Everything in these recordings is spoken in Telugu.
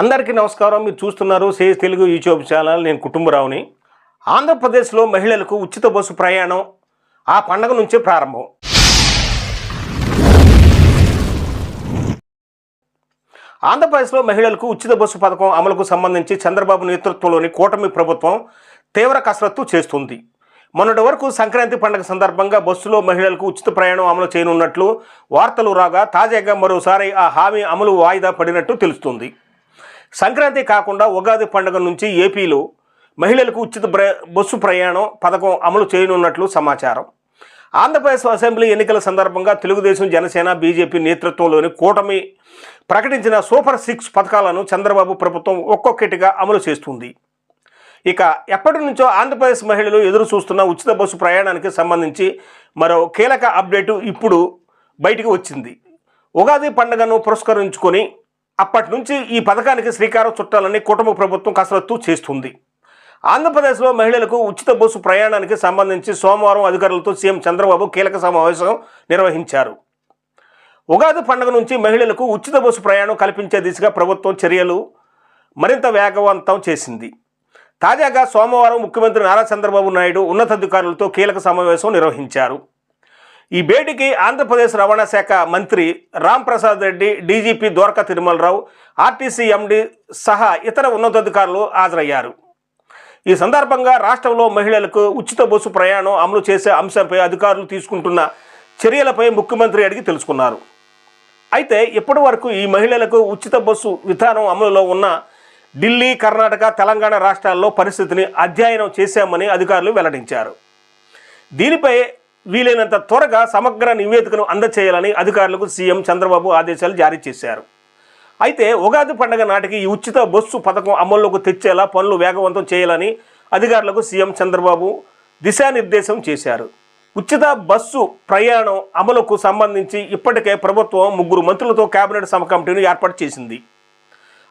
అందరికీ నమస్కారం. మీరు చూస్తున్నారు సేజ్ తెలుగు యూట్యూబ్ ఛానల్. నేను కుటుంబరావుని. ఆంధ్రప్రదేశ్లో మహిళలకు ఉచిత బస్సు ప్రయాణం ఆ పండగ నుంచే ప్రారంభం. ఆంధ్రప్రదేశ్లో మహిళలకు ఉచిత బస్సు పథకం అమలుకు సంబంధించి చంద్రబాబు నేతృత్వంలోని కూటమి ప్రభుత్వం తీవ్ర కసరత్తు చేస్తుంది. మొన్నటి వరకు సంక్రాంతి పండుగ సందర్భంగా బస్సులో మహిళలకు ఉచిత ప్రయాణం అమలు చేయనున్నట్లు వార్తలు రాగా తాజాగా మరోసారి ఆ హామీ అమలు వాయిదా పడినట్టు తెలుస్తుంది. సంక్రాంతి కాకుండా ఉగాది పండుగ నుంచి ఏపీలో మహిళలకు ఉచిత ప్ర బస్సు ప్రయాణం పథకం అమలు చేయనున్నట్లు సమాచారం. ఆంధ్రప్రదేశ్ అసెంబ్లీ ఎన్నికల సందర్భంగా తెలుగుదేశం జనసేన బీజేపీ నేతృత్వంలోని కూటమి ప్రకటించిన సూపర్ సిక్స్ పథకాలను చంద్రబాబు ప్రభుత్వం ఒక్కొక్కటిగా అమలు చేస్తుంది. ఇక ఎప్పటి నుంచో ఆంధ్రప్రదేశ్ మహిళలు ఎదురు చూస్తున్న ఉచిత బస్సు ప్రయాణానికి సంబంధించి మరో కీలక అప్డేటు ఇప్పుడు బయటికి వచ్చింది. ఉగాది పండుగను పురస్కరించుకొని అప్పటి నుంచి ఈ పథకానికి శ్రీకారం చుట్టాలని కుటుంబ ప్రభుత్వం కసరత్తు చేస్తుంది ఆంధ్రప్రదేశ్లో మహిళలకు ఉచిత బస్సు ప్రయాణానికి సంబంధించి సోమవారం అధికారులతో సీఎం చంద్రబాబు కీలక సమావేశం నిర్వహించారు. ఉగాది పండుగ నుంచి మహిళలకు ఉచిత బస్సు ప్రయాణం కల్పించే దిశగా ప్రభుత్వం చర్యలు మరింత వేగవంతం చేసింది. తాజాగా సోమవారం ముఖ్యమంత్రి నారా చంద్రబాబు నాయుడు ఉన్నతాధికారులతో కీలక సమావేశం నిర్వహించారు. ఈ భేటీకి ఆంధ్రప్రదేశ్ రవాణా శాఖ మంత్రి Ram Prasad Reddy DGP Dwaraka Tirumala Rao RTC MD సహా ఇతర ఉన్నతాధికారులు హాజరయ్యారు. ఈ సందర్భంగా రాష్ట్రంలో మహిళలకు ఉచిత బస్సు ప్రయాణం అమలు చేసే అంశంపై అధికారులు తీసుకుంటున్న చర్యలపై ముఖ్యమంత్రి అడిగి తెలుసుకున్నారు. అయితే ఇప్పటి వరకు ఈ మహిళలకు ఉచిత బస్సు విధానం అమలులో ఉన్న ఢిల్లీ కర్ణాటక తెలంగాణ రాష్ట్రాల్లో పరిస్థితిని అధ్యయనం చేశామని అధికారులు వెల్లడించారు. దీనిపై వీలైనంత త్వరగా సమగ్ర నివేదికను అందచేయాలని అధికారులకు సీఎం చంద్రబాబు ఆదేశాలు జారీ చేశారు. అయితే ఉగాది పండగ నాటికి ఈ ఉచిత బస్సు పథకం అమల్లోకి తెచ్చేలా పనులు వేగవంతం చేయాలని అధికారులకు సీఎం చంద్రబాబు దిశానిర్దేశం చేశారు. ఉచిత బస్సు ప్రయాణం అమలుకు సంబంధించి ఇప్పటికే ప్రభుత్వం ముగ్గురు మంత్రులతో కేబినెట్ సమకమిటీని కమిటీని ఏర్పాటు చేసింది.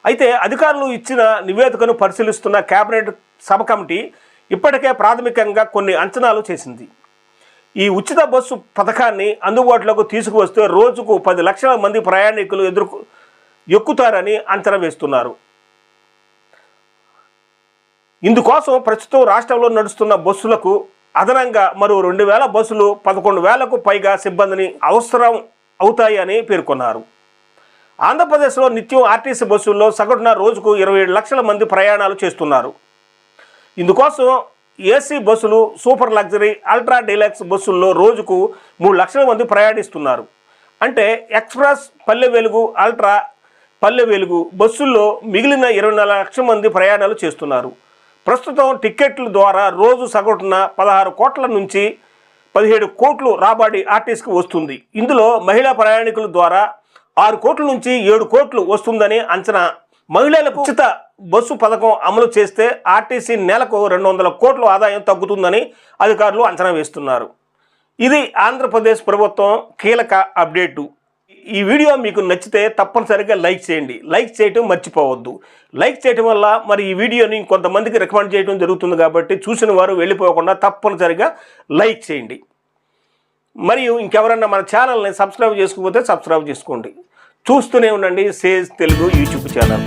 అయితే అధికారులు ఇచ్చిన నివేదికను పరిశీలిస్తున్న కేబినెట్ సబ్ కమిటీ ఇప్పటికే ప్రాథమికంగా కొన్ని అంచనాలు చేసింది. ఈ ఉచిత బస్సు పథకాన్ని అందుబాటులోకి తీసుకువస్తే రోజుకు పది లక్షల మంది ప్రయాణికులు ఎదుర్ ఎక్కుతారని అంచనా వేస్తున్నారు. ఇందుకోసం ప్రస్తుతం రాష్ట్రంలో నడుస్తున్న బస్సులకు అదనంగా మరో రెండు వేల బస్సులు పదకొండు వేలకు పైగా సిబ్బందిని అవసరం అవుతాయని పేర్కొన్నారు. ఆంధ్రప్రదేశ్లో నిత్యం ఆర్టీసీ బస్సుల్లో సగటున రోజుకు ఇరవై లక్షల మంది ప్రయాణాలు చేస్తున్నారు. ఇందుకోసం ఏసీ బస్సులు సూపర్ లగ్జరీ అల్ట్రా డీలక్స్ బస్సుల్లో రోజుకు మూడు లక్షల మంది ప్రయాణిస్తున్నారు. అంటే ఎక్స్ప్రెస్ పల్లె వెలుగు అల్ట్రా పల్లె వెలుగు బస్సుల్లో మిగిలిన ఇరవై నాలుగు లక్షల మంది ప్రయాణాలు చేస్తున్నారు. ప్రస్తుతం టిక్కెట్ల ద్వారా రోజు సగటున పదహారు కోట్ల నుంచి పదిహేడు కోట్లు రాబడి ఆర్టీసీకి వస్తుంది. ఇందులో మహిళా ప్రయాణికుల ద్వారా ఆరు కోట్ల నుంచి ఏడు కోట్లు వస్తుందని అంచనా మహిళలకు ఉచిత బస్సు పథకం అమలు చేస్తే ఆర్టీసీ నెలకు రెండు వందల కోట్ల ఆదాయం తగ్గుతుందని అధికారులు అంచనా వేస్తున్నారు. ఇది ఆంధ్రప్రదేశ్ ప్రభుత్వం కీలక అప్డేటు. ఈ వీడియో మీకు నచ్చితే తప్పనిసరిగా లైక్ చేయండి. లైక్ చేయటం మర్చిపోవద్దు. లైక్ చేయటం వల్ల మరి ఈ వీడియోని కొంతమందికి రికమెండ్ చేయడం జరుగుతుంది కాబట్టి చూసిన వారు వెళ్ళిపోకుండా తప్పనిసరిగా లైక్ చేయండి. మరియు ఇంకెవరన్నా మన ఛానల్ని సబ్స్క్రైబ్ చేసుకోకపోతే సబ్స్క్రైబ్ చేసుకోండి. చూస్తూనే ఉండండి సేజ్ తెలుగు యూట్యూబ్ ఛానల్.